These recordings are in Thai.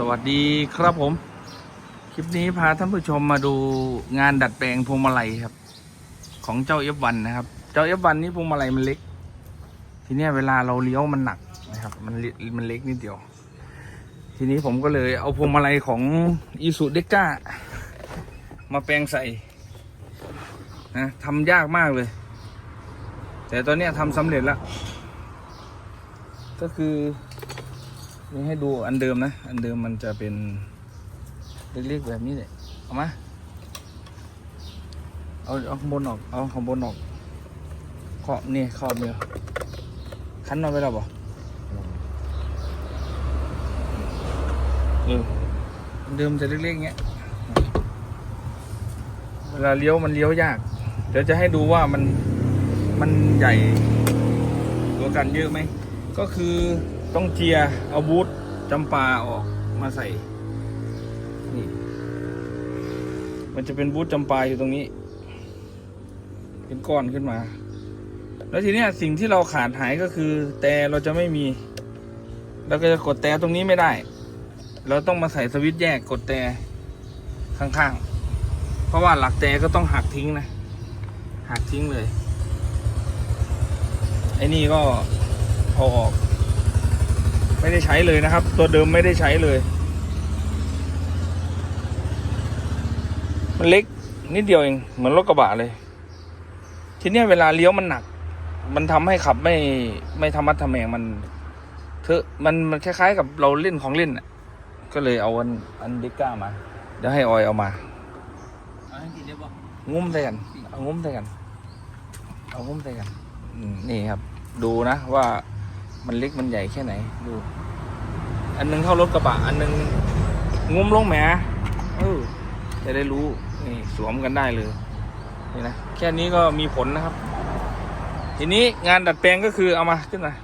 สวัสดีครับผม คลิปนี้พาท่านผู้ชมมาดูงานดัดแปลงพวงมาลัยครับ ของเจ้าเอฟวันนะครับ เจ้าเอฟวันนี่พวงมาลัยมันเล็ก ทีเนี้ยเวลาเราเลี้ยวมันหนักนะครับ มันเล็กมันเล็กนิดเดียว ทีนี้ผมก็เลยเอาพวงมาลัยของอีสุเดก้ามาแปลงใส่นะทำยากมากเลย แต่ตอนเนี้ยทำสำเร็จแล้ว ก็คือ นี่ให้ดูอันเดิมนะ อันเดิมมันจะเป็นเล็กๆแบบนี้เลยเอามา เอาเอาข้างบนออก เอาข้างบนออกขอบนี่ขอบเดียวคันนอนไปแล้วบ่เออเดิมจะเล็กๆเงี้ย เวลาเลี้ยวมันเลี้ยวยาก เดี๋ยวจะให้ดูว่ามันมันใหญ่ตัวกันเยอะไหม ก็คือต้องเจียเอาบูท จำปาออกมาใส่ นี่ มันจะเป็นบูทจำปาอยู่ตรงนี้ เป็นก้อนขึ้นมา แล้วทีเนี้ยสิ่งที่เราขาดหายก็คือ แต่เราจะไม่มี เราก็จะกดแต่ตรงนี้ไม่ได้ เราต้องมาใส่สวิตช์แยกกดแต่ข้างๆ เพราะว่าหลักแต่ก็ต้องหักทิ้งนะ หักทิ้งเลย ไอ้นี่ก็เอาออก ไม่ได้ใช้เลยนะครับ ตัวเดิมไม่ได้ใช้เลย มันเล็กนิดเดียวเอง เหมือนรถกระบะเลย ทีนี้เวลาเลี้ยวมันหนัก มันทำให้ขับไม่ไม่ธรรมัดทะแมงมันเถอะมันมันคล้ายๆ กับเราเล่นของเล่นก็เลยเอาอันอันเด็กก้ามาเดี๋ยวให้ออยเอามาเอาให้กินได้บ่งุ้มใส่กัน เอางุ้มใส่กัน เอางุ้มใส่กันนี่ครับ ดูนะว่า มันเล็กมันใหญ่แค่ไหนดู อันหนึงเท่ารถกระบะ อันหนึงงุ้มลงแหมเออจะได้รู้นี่สวมกันได้เลยนี่นะแค่นี้ก็มีผลนะครับ ทีนี้งานดัดแปลงก็คือเอามาขึ้นมา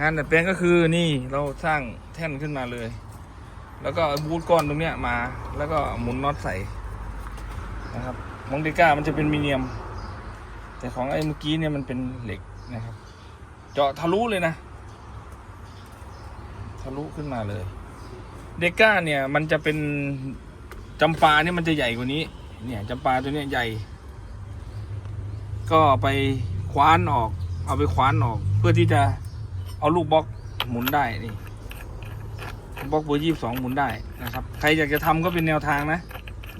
งานดัดแปลงก็คือนี่เราสร้างแท่นขึ้นมาเลย แล้วก็บูทก้อนตรงเนี้ยมา แล้วก็หมุนน็อตใส่นะครับมองดิก้ามันจะเป็นมีเนียม แต่ของไอ้เมื่อกี้เนี่ยมันเป็นเหล็กนะครับ เจาะทะลุเลยนะ ทะลุขึ้นมาเลย เดก้าเนี่ย มันจะเป็นจำปาเนี่ยมันจะใหญ่กว่านี้ เนี่ยจำปาตัวเนี้ยใหญ่ ก็ไปคว้านออก เอาไปคว้านออก เพื่อที่จะเอาลูกบล็อกหมุนได้นี่บล็อกเบอร์ยี่สองหมุนได้นะครับ ใครอยากจะทำก็เป็นแนวทางนะ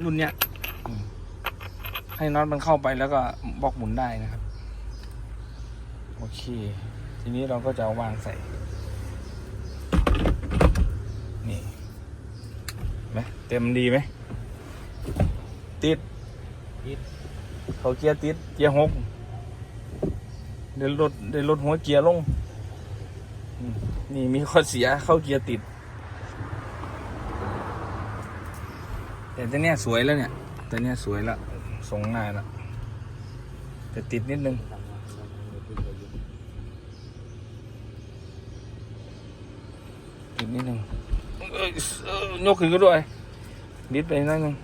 รุ่นเนี้ยให้น็อตมันเข้าไปแล้วก็บล็อกหมุนได้นะครับ โอเค ทีนี้เราก็จะเอาวางใส่ นี่เห็นไหมเต็มดีไหมติดติด เขาเกียร์ติด เกียร์หกเดี๋ยวลดเดี๋ยวลดหัวเกียร์ลงอืมนี่มีข้อเสียเข้าเกียร์ติด แต่ตัวเนี้ยสวยแล้วเนี่ยตัวเนี้ยสวยแล้วทรงง่ายแล้วแต่ติดนิดนึง ติดนิดนึงยกขึ้นก็ด้วยนิดไปนิดนึง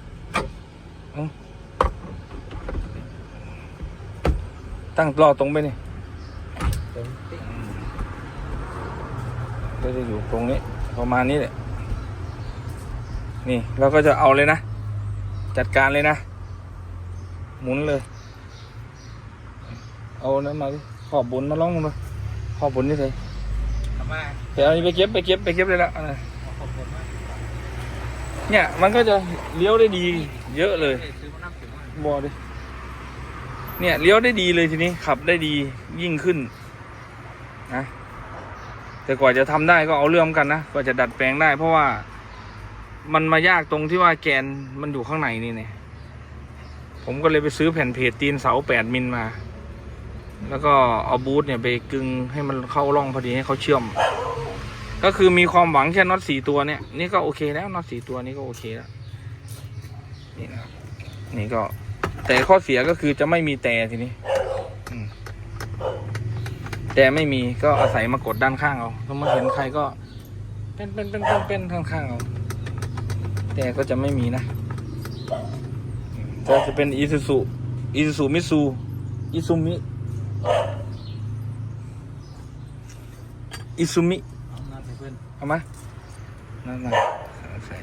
ตั้งรอตรงไปนี่ก็จะอยู่ตรงนี้ ประมาณนี้แหละนี่เราก็จะเอาเลยนะ จัดการเลยนะ หมุนเลย เอานั้นมาดิขอบบนมาล่องมาขอบบนนี่เลย มาเดี๋ยวอันนี้ไปเก็บไปเก็บไปเก็บเลยละเนี่ยมันก็จะเลี้ยวได้ดี เยอะเลยบอดิเนี่ยเลี้ยวได้ดีเลยทีนี้ขับได้ดียิ่งขึ้นนะแต่กว่าจะทำได้ก็เอาเรื่องกันนะกว่าจะดัดแปลงได้ เพราะว่ามันมายากตรงที่ว่าแกนมันอยู่ข้างในนี่เนี่ยผมก็เลยไปซื้อแผ่นเพจตีนเสาแปดมิลมา แล้วก็เอาบูทเนี่ยไปกึงให้มันเข้าร่องพอดีให้เขาเชื่อม ก็คือมีความหวังแค่น็อตสี่ตัวเนี่ยนี่ก็โอเคแล้วน็อตสี่ตัวนี้ก็โอเคแล้วนี่นะนี่ก็ แต่ข้อเสียก็คือจะไม่มีแต่ทีนี้แต่ไม่มีก็อาศัยมากดด้านข้างเอาถ้ามาเห็นใครก็ เป็นเป็นเป็นเป็นเป็นข้างข้างๆเอาแต่ก็จะไม่มีนะจะจะเป็นอีซูซูอีซูซูมิซูอิซูมิ อิซูมิเอาหน้าไปเพื่อนเอามานั่นน่ะใส่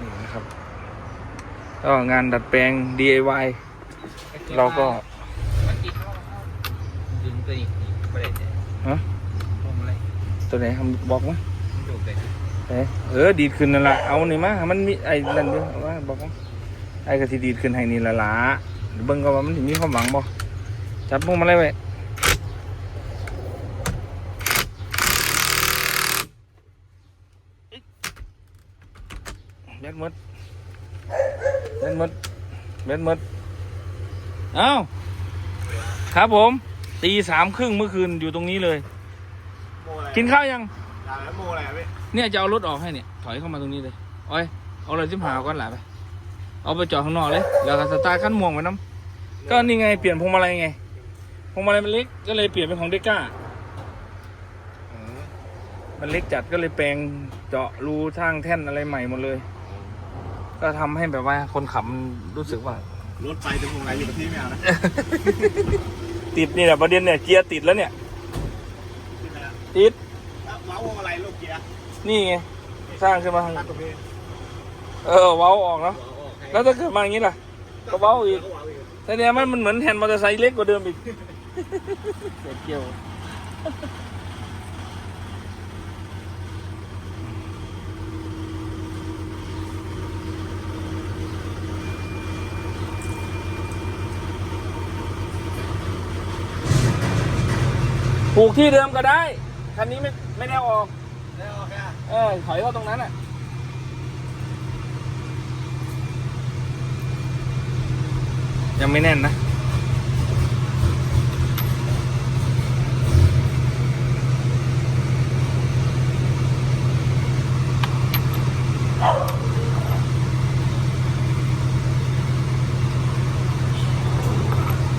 นี่นะครับ ก็งานดัดแปลง DIY เราก็ มันติดเข้าดึงตัวนี้ประเด็นเนี่ยฮะลงอะไรตัวไหนทำบอกมั้ย มันดูเลยเอ้ย เออดีดขึ้นนั่นละเอานี่มามันมีไอ้นั่นด้วยว่าบอกว่าไอ้กะทิดีดขึ้นให้นี่ละละเบิ่งก็ว่ามันมีความหวังบ่จับพวกมันเลยไว้แบดหมดแบดหมดแบดหมดเอ้าครับผม ตีสามครึ่งเมื่อคืนอยู่ตรงนี้เลยโมอะไรกินข้าวยังด่าแล้วโมอะไรพี่ เนี่ยจะเอารถออกให้เนี่ย ถอยเข้ามาตรงนี้เลยโอ้ยเอาเลยจิ้มหาก้อนหลายไปเอาไปจอดข้างนอกเลยแล้วก็สตาร์ทขั้นม่วงไว้น้ำก็นี่ไงเปลี่ยนพวงมาลัยไงพวงมาลัยมันเล็กก็เลยเปลี่ยนเป็นของเดก้ามันเล็กจัดก็เลยแปลงเจาะรูทางแท่นอะไรใหม่หมดเลย ก็ทำให้แบบว่าคนขับมันรู้สึกว่ารถไปจะพวงไหนอยู่กับที่ไม่เอานะติดนี่แหละประเด็นเนี่ยเกียร์ติดแล้วเนี่ยที่ไหนอะติดแล้วเว้าพวงอะไรลูกเกียร์ นี่ไงสร้างขึ้นมาทางตั้งตัวพี่เออเว้าออกเนาะแล้วถ้าเกิดมาอย่างนี้ล่ะ ก็เว้าอีกก็เว้าอีกแต่เนี่ยมันมันเหมือนแฮนด์มอเตอร์ไซค์เล็กกว่าเดิมอีกเสียเกี่ยวปลูกที่เดิมก็ได้ คันนี้ไม่ไม่แนวออกแล้วโอ เออถอยเข้าตรงนั้นอะยังไม่แน่นนะ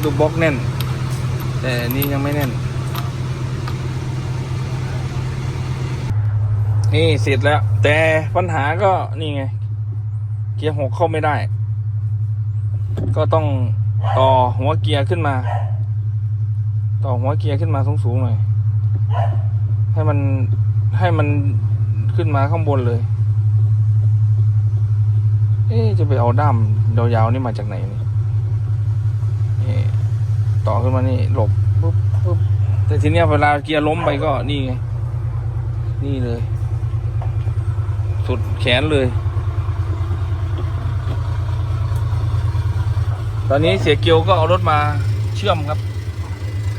ดูบล็อกแน่น แต่นี่ยังไม่แน่น นี่เสร็จแล้ว แต่ปัญหาก็นี่ไง เกียร์หกเข้าไม่ได้ ก็ต้องต่อหัวเกียร์ขึ้นมา ต่อหัวเกียร์ขึ้นมาสูงๆหน่อย ให้มันให้มันขึ้นมาข้างบนเลย เอ๊จะไปเอาด้ามยาวๆนี่มาจากไหนนี่นี่ต่อขึ้นมานี่หลบปุ๊บปุ๊บแต่ทีเนี้ยเวลาเกียร์ล้มไปก็นี่ไง นี่เลย สุดแขนเลย ตอนนี้เสียเกียวก็เอารถมาเชื่อมครับ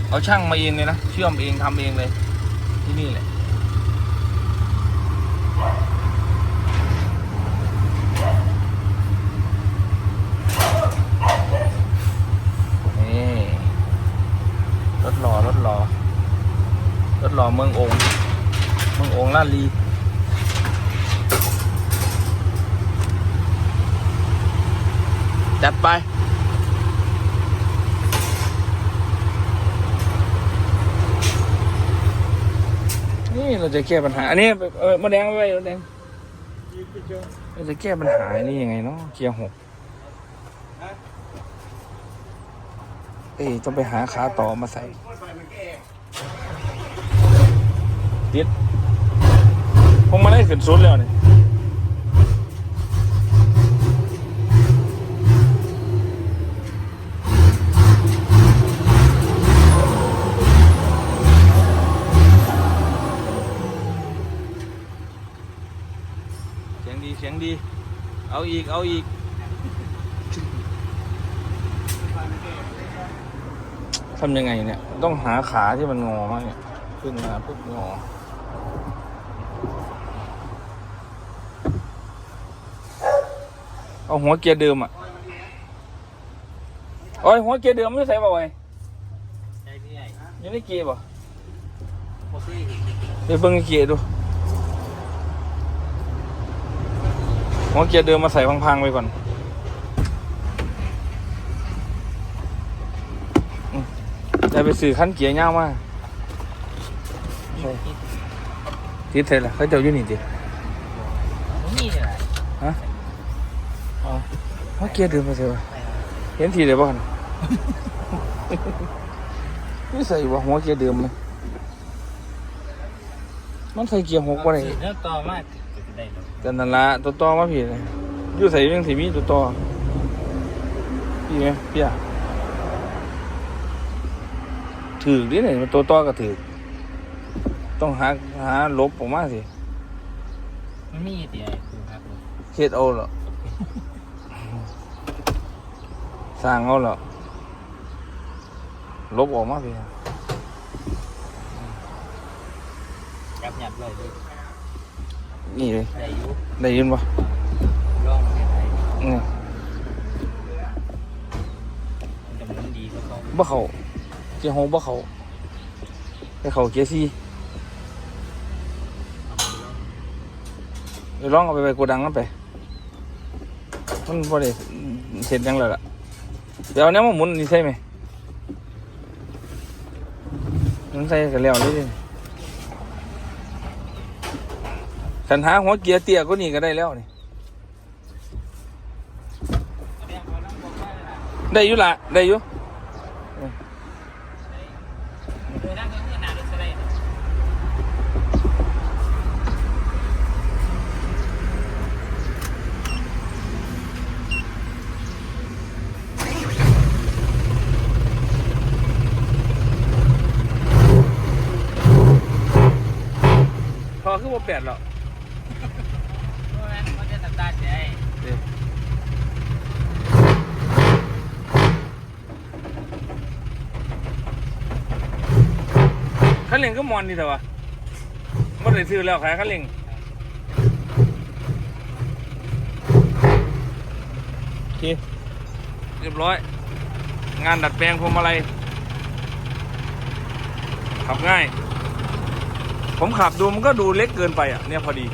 เอาช่างมาเองเลยนะ เชื่อมเองทำเองเลย ที่นี่แหละรถหล่อรถหล่อรถหล่อเมืององค์เมืององค์ลาดลี จัดไป นี่เราจะแก้ปัญหา อันนี้เออมาแดงไว้มาแดงเราจะแก้ปัญหานี่ยังไงเนาะเกียร์หกเอ้ยต้องไปหาขาต่อมาใส่รถไฟมันแก่ติดผมมาได้ขึ้นสุดแล้วเนี่เสียงดีเสียงดี เอาอีก เอาอีก ทำยังไงเนี่ย ต้องหาขาที่มันงอมากเนี่ย ขึ้นมาปุ๊บงอเอาหัวเกียร์เดิมอะโอ้ยหัวเกียร์เดิมไม่ใส่บ่อยใช่พี่ใหญ่อยู่ในเกียร์บ่โอเคเดี๋ยวเบิ่งในเกียร์ดู หัวเกียร์เดิมมาใส่พังๆไปก่อนอืมจะไปสื่อขั้นเกียร์เงาวมาใช่ติดเสร็จแล้วเขาเจ้าอยู่นี่ดินี่เนี่ยแหละอ๋อหัวเกียร์เดิมมาใส่บ่เห็นทีเดียวบ่กันนี่ใส่ว่าหัวเกียร์เดิมไหมมันใส่เกียร์หกว่าไรแล้วต่อมากจะ ได้หรอกันนั่นละตัวต่อมาผิดเลยอยู่ใส่ยังสีมีตัวต่อพี่ไหมพี่อะถือดิเนี่ยมันตัวต่อก็ถือต้องหาหาลบออกมาสิมันมีตีไอ้คือครับเฮ็ดเอาเหรอสร้างเอาเหรอลบออกมาพี่ยับยับเลยดิ นี่เลย ได้ยุได้ยินปะร่องไม่ได้เนี่ยจะมันดีก็ต้องบ่เขาเกียร์หกบ่เขาไปเขาเกียร์สี่ไปลองเอาไปไปโกดังนั่นไปมันบ่ได้เสร็จยังเลยล่ะ เดี๋ยวเอาเนี้ยมาหมุนนี่ใช่ไหมมันใส่กันแล้วเลยดิ ขันหาหัวเกียร์เตี้ยก็นี่ก็ได้แล้วนี่ได้อยู่ละได้อยู่โดยนั่งก็คือหนาด้วยสไลด์พอคือว่าแปดแล้ว เพราะงั้นมันจะตัดตาใจ คันเร่ง ก็มอนดีแต่ว่าไม่ได้ซื้อแล้วขายคันเร่งโอเคเรียบร้อย งานดัดแปลงพวงมาลัยขับง่าย ผมขับดูมันก็ดูเล็กเกินไปอะเนี่ยพอดี